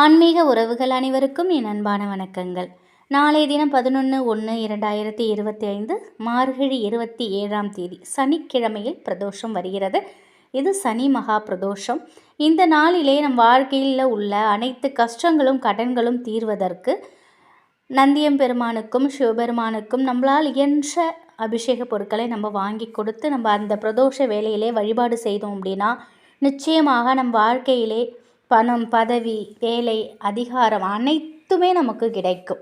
ஆன்மீக உறவுகள் அனைவருக்கும் என் அன்பான வணக்கங்கள். நாளைய தினம் பதினொன்று ஒன்று இரண்டாயிரத்தி இருபத்தி ஐந்து மார்கழி இருபத்தி ஏழாம் தேதி சனிக்கிழமையில் பிரதோஷம் வருகிறது. இது சனி மகா பிரதோஷம். இந்த நாளிலே நம் வாழ்க்கையில் உள்ள அனைத்து கஷ்டங்களும் கடன்களும் தீர்வதற்கு நந்தியம் பெருமானுக்கும் சிவபெருமானுக்கும் நம்மளால் இயன்ற அபிஷேக பொருட்களை நம்ம வாங்கி கொடுத்து நம்ம அந்த பிரதோஷ வேலையிலே வழிபாடு செய்தோம் அப்படின்னா நிச்சயமாக நம் வாழ்க்கையிலே பணம் பதவி வேலை அதிகாரம் அனைத்துமே நமக்கு கிடைக்கும்.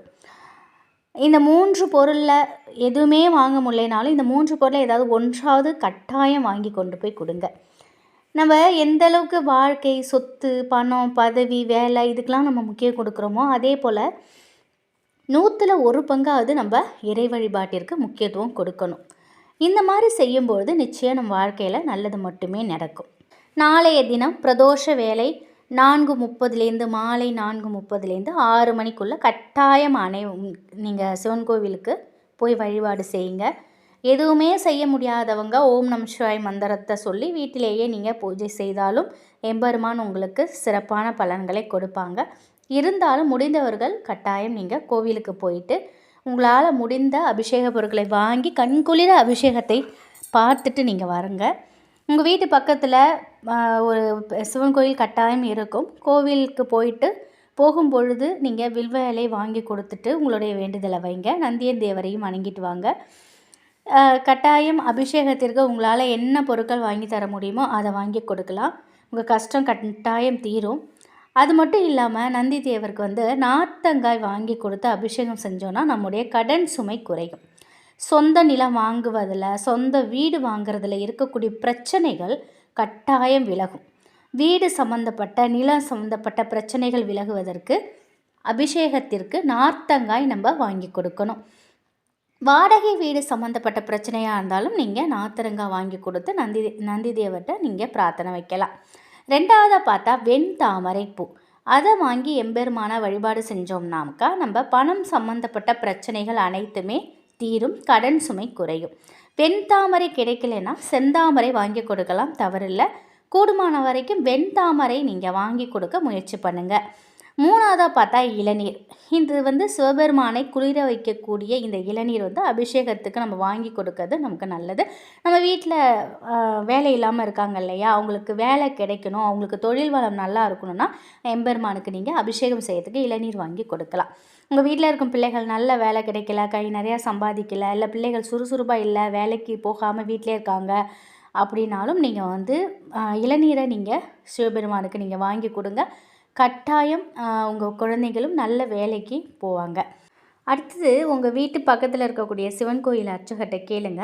இந்த மூன்று பொருளில் எதுவுமே வாங்க முடியலனாலும் இந்த மூன்று பொருளை ஏதாவது ஒன்றாவது கட்டாயம் வாங்கி கொண்டு போய் கொடுங்க. நம்ம எந்த அளவுக்கு வாழ்க்கை சொத்து பணம் பதவி வேலை இதுக்கெலாம் நம்ம முக்கியம் கொடுக்குறோமோ அதே போல் நூற்றில் ஒரு பங்காவது நம்ம இறை வழிபாட்டிற்கு முக்கியத்துவம் கொடுக்கணும். இந்த மாதிரி செய்யும்பொழுது நிச்சயம் நம்ம வாழ்க்கையில் நல்லது மட்டுமே நடக்கும். நாளைய தினம் பிரதோஷ வேலை நான்கு முப்பதுலேருந்து மாலை நான்கு முப்பதுலேருந்து ஆறு மணிக்குள்ளே கட்டாயம் அனை நீங்கள் சிவன் கோவிலுக்கு போய் வழிபாடு செய்யுங்க. எதுவுமே செய்ய முடியாதவங்க ஓம் நம் சிவாய் மந்திரத்தை சொல்லி வீட்டிலேயே நீங்கள் பூஜை செய்தாலும் எம்பெருமான் உங்களுக்கு சிறப்பான பலன்களை கொடுப்பாங்க. இருந்தாலும் முடிந்தவர்கள் கட்டாயம் நீங்கள் கோவிலுக்கு போயிட்டு உங்களால் முடிந்த அபிஷேக பொருட்களை வாங்கி கண்குளிர அபிஷேகத்தை பார்த்துட்டு நீங்கள் வரங்க. உங்கள் வீட்டு பக்கத்தில் ஒரு சிவன் கோயில் கட்டாயம் இருக்கும். கோவிலுக்கு போயிட்டு போகும் பொழுது நீங்கள் வில்வ இலை வாங்கி கொடுத்துட்டு உங்களுடைய வேண்டுதலை வைங்க. நந்தியன் தேவரையும் வணங்கிட்டு வாங்க. கட்டாயம் அபிஷேகத்திற்கு உங்களால் என்ன பொருட்கள் வாங்கி தர முடியுமோ அதை வாங்கி கொடுக்கலாம். உங்கள் கஷ்டம் கட்டாயம் தீரும். அது மட்டும் இல்லாமல் நந்தி தேவருக்கு வந்து நார்த்தங்காய் வாங்கி கொடுத்து அபிஷேகம் செஞ்சோன்னா நம்முடைய கடன் சுமை குறையும். சொந்த நிலம் வாங்குவதில் சொந்த வீடு வாங்குறதுல இருக்கக்கூடிய பிரச்சனைகள் கட்டாயம் விலகும். வீடு சம்மந்தப்பட்ட நிலம் சம்மந்தப்பட்ட பிரச்சனைகள் விலகுவதற்கு அபிஷேகத்திற்கு நார்த்தங்காய் நம்ம வாங்கி கொடுக்கணும். வாடகை வீடு சம்மந்தப்பட்ட பிரச்சனையாக இருந்தாலும் நீங்கள் நாத்தரங்காய் வாங்கி கொடுத்து நந்தி நந்தி தேவர்கிட்ட நீங்கள் பிரார்த்தனை வைக்கலாம். ரெண்டாவதாக பார்த்தா வெண் தாமரை பூ. அதை வாங்கி எம்பெருமான வழிபாடு செஞ்சோம்னாக்கா நம்ம பணம் சம்மந்தப்பட்ட பிரச்சனைகள் அனைத்துமே தீரும் கடன் சுமை குறையும். வெண்தாமரை கிடைக்கலனா செந்தாமரை வாங்கி கொடுக்கலாம் தவறில்லை. கூடுமான வரைக்கும் வெண்தாமரை நீங்கள் வாங்கி கொடுக்க முயற்சி பண்ணுங்கள் மூணாவதாக பார்த்தா இளநீர். இது வந்து சிவபெருமானை குளிர வைக்கக்கூடிய இந்த இளநீர் வந்து அபிஷேகத்துக்கு நம்ம வாங்கி கொடுக்கறது நமக்கு நல்லது. நம்ம வீட்டில் வேலை இல்லாமல் இருக்காங்க இல்லையா? அவங்களுக்கு வேலை கிடைக்கணும் அவங்களுக்கு தொழில் வளம் நல்லா இருக்கணும்னா எம்பெருமானுக்கு நீங்கள் அபிஷேகம் செய்யறதுக்கு இளநீர் வாங்கி கொடுக்கலாம். உங்கள் வீட்டில் இருக்கும் பிள்ளைகள் நல்ல வேலை கிடைக்கல கை நிறையா சம்பாதிக்கல இல்லை பிள்ளைகள் சுறுசுறுப்பாக இல்லை வேலைக்கு போகாமல் வீட்டிலே இருக்காங்க அப்படின்னாலும் நீங்கள் வந்து இளநீரை நீங்கள் சிவபெருமானுக்கு நீங்கள் வாங்கி கொடுங்க. கட்டாயம் உங்கள் குழந்தைகளும் நல்ல வேலைக்கு போவாங்க. அடுத்தது உங்கள் வீட்டு பக்கத்தில் இருக்கக்கூடிய சிவன் கோயில் அர்ச்சகர்கிட்ட கேளுங்க.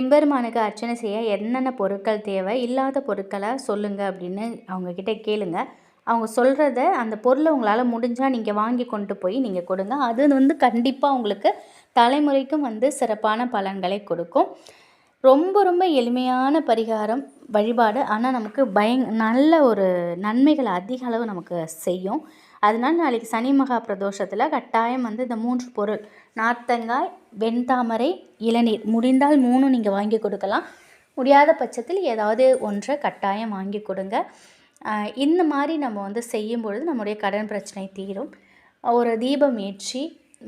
எம்பெருமானுக்கு அர்ச்சனை செய்ய என்னென்ன பொருட்கள் தேவை இல்லாத பொருட்களை சொல்லுங்கள் அப்படின்னு அவங்கக்கிட்ட கேளுங்க. அவங்க சொல்கிறத அந்த பொருளை உங்களால் முடிஞ்சால் நீங்கள் வாங்கி கொண்டு போய் நீங்கள் கொடுங்க. அது வந்து கண்டிப்பாக உங்களுக்கு தலைமுறைக்கும் வந்து சிறப்பான பலன்களை கொடுக்கும். ரொம்ப ரொம்ப எளிமையான பரிகாரம். வழிபாடு. ஆனால் நமக்கு பயங் நல்ல ஒரு நன்மைகளை அதிக அளவு நமக்கு செய்யும். அதனால் நாளைக்கு சனி மகா பிரதோஷத்தில் கட்டாயம் வந்து இந்த மூன்று பொருள். நார்த்தங்காய் வெண்தாமரை இளநீர். முடிந்தால் மூணும் நீங்கள் வாங்கி கொடுக்கலாம். முடியாத பட்சத்தில் ஏதாவது ஒன்றை கட்டாயம் வாங்கி கொடுங்க. இந்த மாதிரி நம்ம வந்து செய்யும் பொழுது நம்முடைய கடன் பிரச்சனை தீரும். ஒரு தீபம் ஏற்றி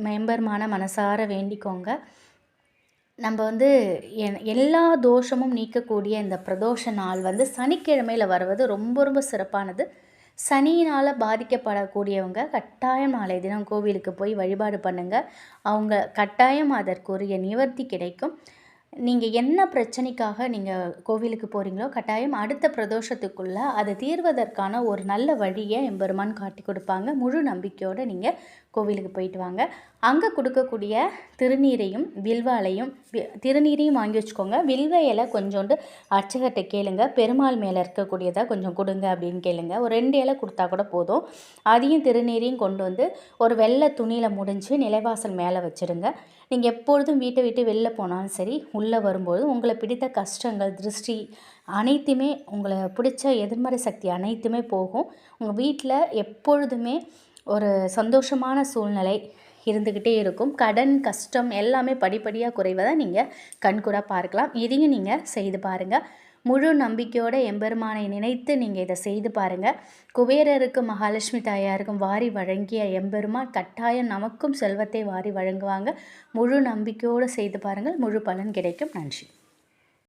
மெம்பர்மான மனசார வேண்டிக்கோங்க. நம்ம வந்து எல்லா தோஷமும் நீக்கக்கூடிய இந்த பிரதோஷ நாள் வந்து சனிக்கிழமையில் வருவது ரொம்ப ரொம்ப சிறப்பானது. சனியினால் பாதிக்கப்படக்கூடியவங்க கட்டாயம் நாளை தினம் கோவிலுக்கு போய் வழிபாடு பண்ணுங்கள் அவங்க கட்டாயம் அதற்குரிய நிவர்த்தி கிடைக்கும். நீங்கள் என்ன பிரச்சனைக்காக நீங்கள் கோவிலுக்கு போகிறீங்களோ கட்டாயம் அடுத்த பிரதோஷத்துக்குள்ளே அதை தீர்வதற்கான ஒரு நல்ல வழியை எம்பெருமான் காட்டி கொடுப்பாங்க. முழு நம்பிக்கையோடு நீங்கள் கோவிலுக்கு போயிட்டு வாங்க. அங்கே கொடுக்கக்கூடிய திருநீரையும் வில்வாலையும் திருநீரையும் வாங்கி வச்சுக்கோங்க. வில்வ இலை கொஞ்சோண்டு அர்ச்சகர்கிட்ட கேளுங்க. பெருமாள் மேலே இருக்கக்கூடியதை கொஞ்சம் கொடுங்க அப்படின்னு கேளுங்க. ஒரு ரெண்டு இலை கொடுத்தா கூட போதும். அதையும் திருநீரையும் கொண்டு வந்து ஒரு வெள்ளை துணியில் முடிஞ்சு நிலைவாசல் மேலே வச்சுருங்க. நீங்கள் எப்பொழுதும் வீட்டை விட்டு வெளில போனாலும் சரி உள்ளே வரும்போது உங்களை பிடித்த கஷ்டங்கள் திருஷ்டி அனைத்துமே உங்களை பிடிச்ச எதிர்மறை சக்தி அனைத்துமே போகும். உங்கள் வீட்டில் எப்பொழுதுமே ஒரு சந்தோஷமான சூழ்நிலை இருந்துக்கிட்டே இருக்கும். கடன் கஷ்டம் எல்லாமே படிப்படியாக குறைவதை நீங்கள் கண்கூடாக பார்க்கலாம். இதையும் நீங்கள் செய்து பாருங்கள் முழு நம்பிக்கையோடு எம்பெருமானை நினைத்து நீங்கள் இதை செய்து பாருங்கள் குபேரருக்கும் மகாலட்சுமி தாயாருக்கும் வாரி வழங்கிய எம்பெருமான் கட்டாயம் நமக்கும் செல்வத்தை வாரி வழங்குவாங்க. முழு நம்பிக்கையோடு செய்து பாருங்கள். முழு பலன் கிடைக்கும். நன்றி.